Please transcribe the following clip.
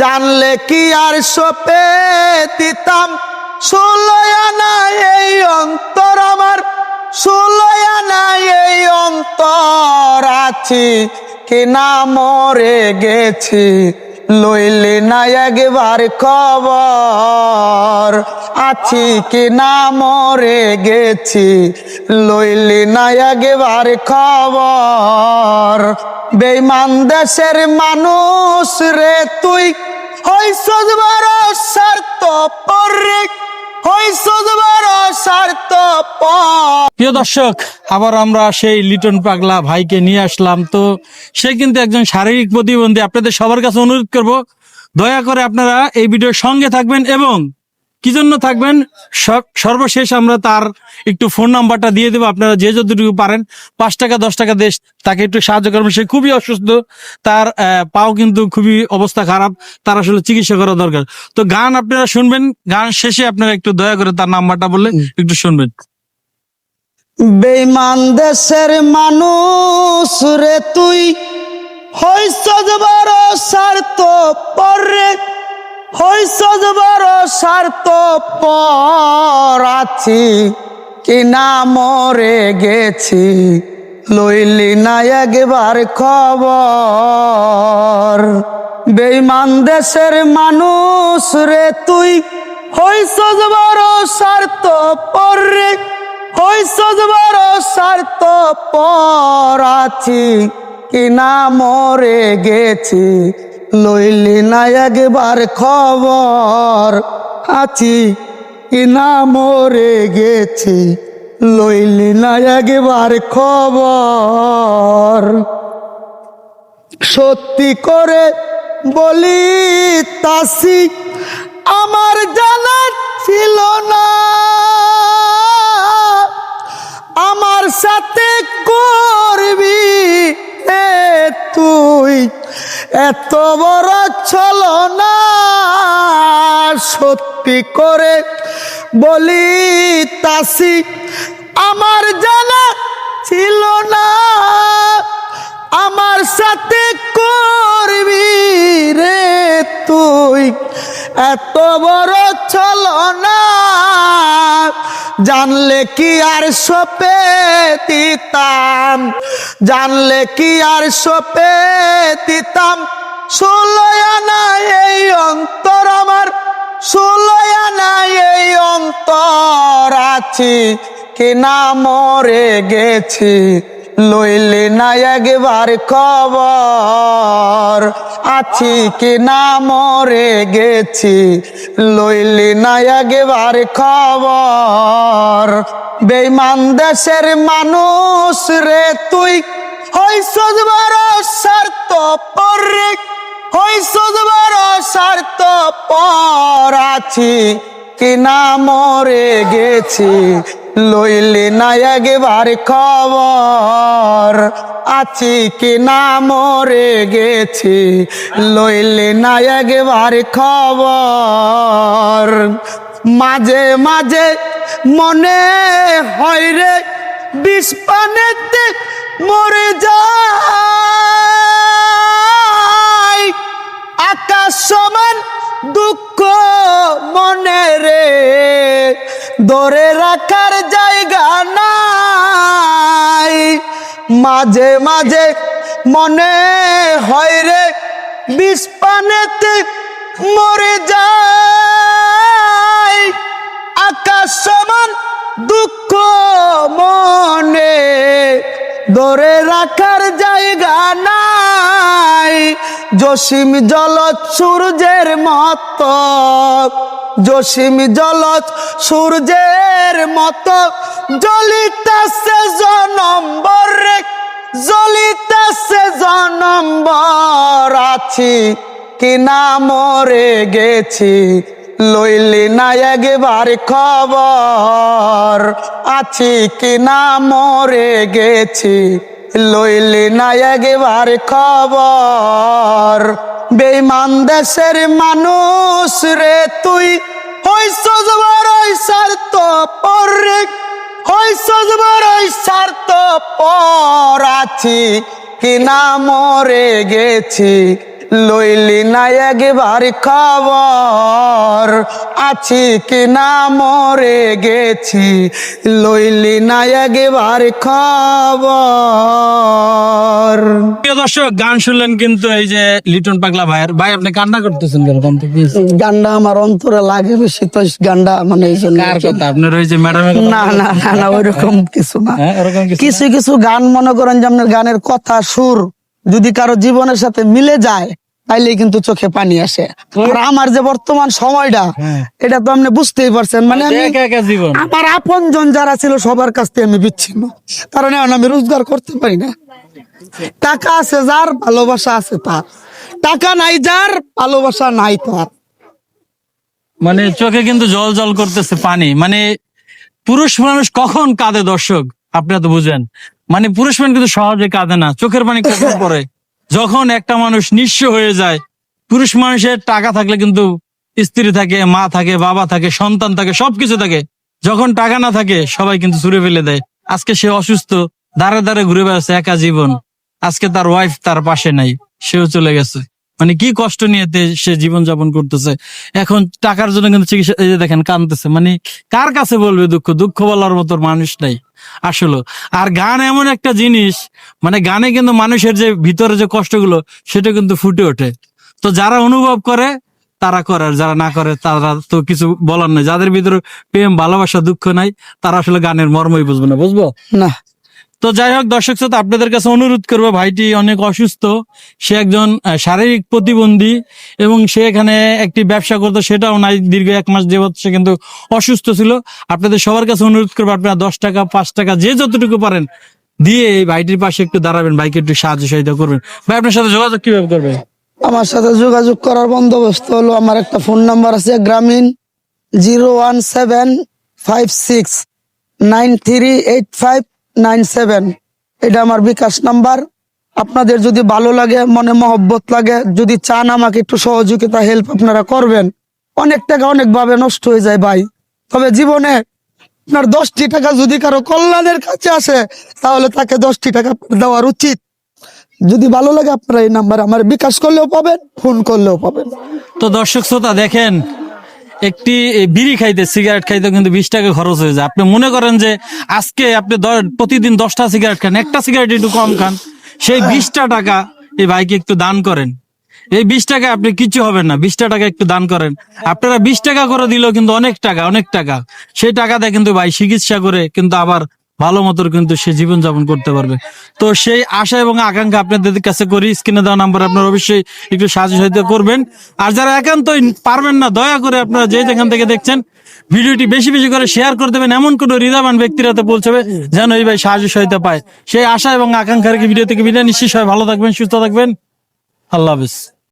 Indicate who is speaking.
Speaker 1: জানলে কি আর সোপে দিতাম? ষোলয়ানা এই অন্তর আমার ষোলয়ানা এই অন্তর আছি। কি না মরে গেছি, লইলে না একবার খবর। আছি কি না মরে গেছি, লইলে না একবার খবর। বেইমান দেশের মানুষ রে তুই। স্বার্থ স্বার্থ পর।
Speaker 2: প্রিয় দর্শক, আবার আমরা সেই লিটন পাগলা ভাইকে নিয়ে আসলাম। তো সে কিন্তু একজন শারীরিক প্রতিবন্ধী। আপনাদের সবার কাছে অনুরোধ করব, দয়া করে আপনারা এই ভিডিওর সঙ্গে থাকবেন এবং কি জন্য থাকবেন সর্বশেষ আমরা তার একটু ফোন নাম্বারটা দিয়ে দেবো। আপনারা যে যতটুকু পারেন পাঁচ টাকা দশ টাকা দেশ তাকে একটু সাহায্য করবেন। সে খুবই অসুস্থ তার পাও কিন্তু খুবই অবস্থা খারাপ তার আসলে চিকিৎসা করা দরকার। তো গান আপনারা শুনবেন গান শেষে আপনারা একটু দয়া করে তার নাম্বারটা বললে একটু শুনবেন।
Speaker 1: বেমান দেশের মানুষ রে তুই হইসদ বড় স্বার্থ পরে হইসদ বড় স্বার্থ পর আছি কি না মরে গেছি, লইলি না একবার খবর। বেইমান দেশের মানুষ রে তুই হইসদ বড় স্বার্থ পরে হইসদ বড় স্বার্থ পর আছি কি না মরে গেছি লইলি না একবার খবর। আছি না মরে গেছি? লইলি না একবার খবর। সত্যি করে বলি তাসি আমার জানা এত বড় চলো না সত্যি করে বলি তাসি আমার জানা ছিল না। আমার সাথে করবি রে তুই? এত বড় চলো না জানলে কি আর সপে দিতাম? জানলে কি আর সপে দিতাম? ষোলয়ানা এই অন্তর আমার ষোলয়ানা এই অন্তর আছি। কি না মরে গেছি, লইলে না একবার খবর আছি কি না মরে গেছি, লইলে না একবার খবর বেইমান দেশের মানুষ রে তুই। হইসদ বড় স্বার্থ পরে হইসদ বড় স্বার্থ পর আছি। কি না মরে গেছি। লইলে না একবার খবর। আছি কি না মরে গেছি। লইলে না একবার খবর। মাঝে মাঝে মনে হয় রে, বিষ মরে যায়। আকাশ সমান দুঃখ মনে রে, ধরে রাখার জায়গা নাই। মাঝে মাঝে মনে হয় রে, বিষ মরে যায়। আকাশ সমান দুঃখ ধরে রাখার জায়গা নাই। জসিম জলত সূর্যের মত। জসিম জলত সূর্যের মত। জ্বলিতাছে জনম্বর রে। জ্বলিতাছে জনম্বর। আছি কি না মরে গেছি। লইলি না একবার খবর। আছি কি না মরে গেছি? লইলি না একবার খবর। বেমান দেশের মানুষ রে তুই। হইস বড়ই স্বার্থ পরে হইস বড়ই স্বার্থ পর। আছি কি না মরে গেছি? লইলি না একবার খবর। আছি কি না মরে গেছি? লইলি না একবার খবর।
Speaker 2: প্রিয় দর্শক গান শুনলেন কিন্তু এই যে লিটন পাগলা ভাইয়ের। ভাই আপনি কান্না করতেছেন কেন?
Speaker 1: গান্ডা আমার অন্তরে লাগে বেশি তো গান্ডা মানে এই জন্য
Speaker 2: কার কথা? আপনার ওই যে ম্যাডামের কথা
Speaker 1: না না না না ওইরকম কিছু না।
Speaker 2: হ্যাঁ কিছু
Speaker 1: কিছু গান মনে করেন যে আপনার গানের কথা সুর যদি কারও জীবনের সাথে মিলে যায় তাইলে কিন্তু চোখে পানি আসে। আর আমার যে বর্তমান সময়টা
Speaker 2: হ্যাঁ।
Speaker 1: এটা তো আপনি বুঝতেই পারছেন। মানে আমার আপন জন যারা ছিল সবার কাছ থেকে আমি বিচ্ছিন্ন। কারণ এখন আমি রোজগার করতে পারি না। টাকা আছে যার ভালোবাসা আছে তার। টাকা নাই যার ভালোবাসা নাই তার।
Speaker 2: মানে চোখে কিন্তু জল জল করতেছে পানি। মানে পুরুষ মানুষ কখন কাঁদে দর্শক? আপনারা তো বুঝেন। মানে পুরুষ মানুষ কিন্তু সহজে কাঁদে না। চোখের পানি কখন পড়ে? যখন একটা মানুষ নিঃস্ব হয়ে যায়, পুরুষ মানুষের টাকা থাকলে কিন্তু স্ত্রী থাকে, মা থাকে, বাবা থাকে, সন্তান থাকে, সবকিছু থাকে। যখন টাকা না থাকে, সবাই কিন্তু ছুড়ে ফেলে দেয়। আজকে সে অসুস্থ দাঁড়ে দাঁড়ে ঘুরে বেড়াচ্ছে একা জীবন। আজকে তার ওয়াইফ তার পাশে নাই, সেও চলে গেছে। মানে কি কষ্ট নিয়ে সে জীবন যাপন করতেছে? এখন টাকার জন্য কিন্তু চিকিৎসা এই যে দেখেন কানতেছে মানে কার কাছে বলবে দুঃখ? দুঃখ বলার মতো মানুষ নাই, আসলে। আর গান এমন একটা জিনিস মানে গানে কিন্তু মানুষের যে ভিতরে যে কষ্টগুলো, সেটা কিন্তু ফুটে ওঠে। তো যারা অনুভব করে, তারা করে, আর যারা না করে, তারা তো কিছু বলার নাই। যাদের ভিতরে প্রেম, ভালোবাসা, দুঃখ নাই, তারা আসলে গানের মর্মই বুঝবে না, বুঝব?
Speaker 1: না।
Speaker 2: তো যাই হোক, দর্শক শ্রোতা, আপনাদের কাছে অনুরোধ করব, ভাইটি অনেক অসুস্থ, সে একজন শারীরিক প্রতিবন্ধী এবং সে এখানে একটি ব্যবসা করতো, সেটাও নাই, দীর্ঘ এক মাস যাবত সে কিন্তু অসুস্থ ছিল। আপনাদের সবার কাছে অনুরোধ করব, আপনারা দশ টাকা, পাঁচ টাকা, যে যতটুকু পারেন দিয়ে এই ভাইটির পাশে একটু দাঁড়াবেন, ভাইকে একটু সাহায্য সহায়তা করবেন। ভাই, আপনার সাথে যোগাযোগ কীভাবে করবেন?
Speaker 1: আমার সাথে যোগাযোগ করার বন্দোবস্ত হলো, আমার একটা ফোন নাম্বার আছে, Grameen zero one seven five six nine three eight five. Nine seven. এটা আমার বিকাশ নাম্বার। আপনাদের যদি ভালো লাগে, মনে মহব্বত লাগে, যদি চান আমাকে একটু সহযোগিতা হেল্প আপনারা করবেন। অনেক টাকা অনেকভাবে নষ্ট হয়ে যায় ভাই। তবে জীবনে আপনার দশটি টাকা যদি কারও কল্যাণের কাছে আসে, তাহলে তাকে দশটি টাকা দেওয়ার উচিত। যদি ভালো লাগে আপনারা এই নাম্বার আমার বিকাশ করলেও পাবেন ফোন করলেও পাবেন।
Speaker 2: তো দর্শক শ্রোতা, দেখেন একটি বিড়ি খাইতে সিগারেট খাইতে কিন্তু বিশ টাকা খরচ হয়ে যায়। আপনি মনে করেন যে আজকে আপনি প্রতিদিন দশটা সিগারেট খান, একটা সিগারেট একটু কম খান, সেই বিশটা টাকা এই ভাইকে একটু দান করেন। এই বিশ টাকা আপনি কিছু হবেন না, বিশটা টাকা একটু দান করেন। আপনারা বিশ টাকা করে দিলেও কিন্তু অনেক টাকা অনেক টাকা। সেই টাকাতে কিন্তু ভাই চিকিৎসা করে কিন্তু আবার ভালো মতো কিন্তু সে জীবন যাপন করতে পারবে। তো সেই আশা এবং আকাঙ্ক্ষা আপনাদের কাছে করি, স্ক্রিনে দেওয়া নাম্বার আপনারা অবশ্যই একটু সাহায্য সহায়তা করবেন। আর যারা একান্তই পারবেন না, দয়া করে আপনারা যে যেখান থেকে দেখছেন, ভিডিওটি বেশি বেশি করে শেয়ার করে দেবেন। এমন কোনো হৃদয়বান ব্যক্তির হাতে পৌঁছবে যেন এই ভাই সাহায্য সহায়তা পায়। সেই আশা এবং আকাঙ্ক্ষার ভিডিও থেকে বিদায় নিশ্চয়ই সবাই ভালো থাকবেন, সুস্থ থাকবেন। আল্লাহ হাফিজ।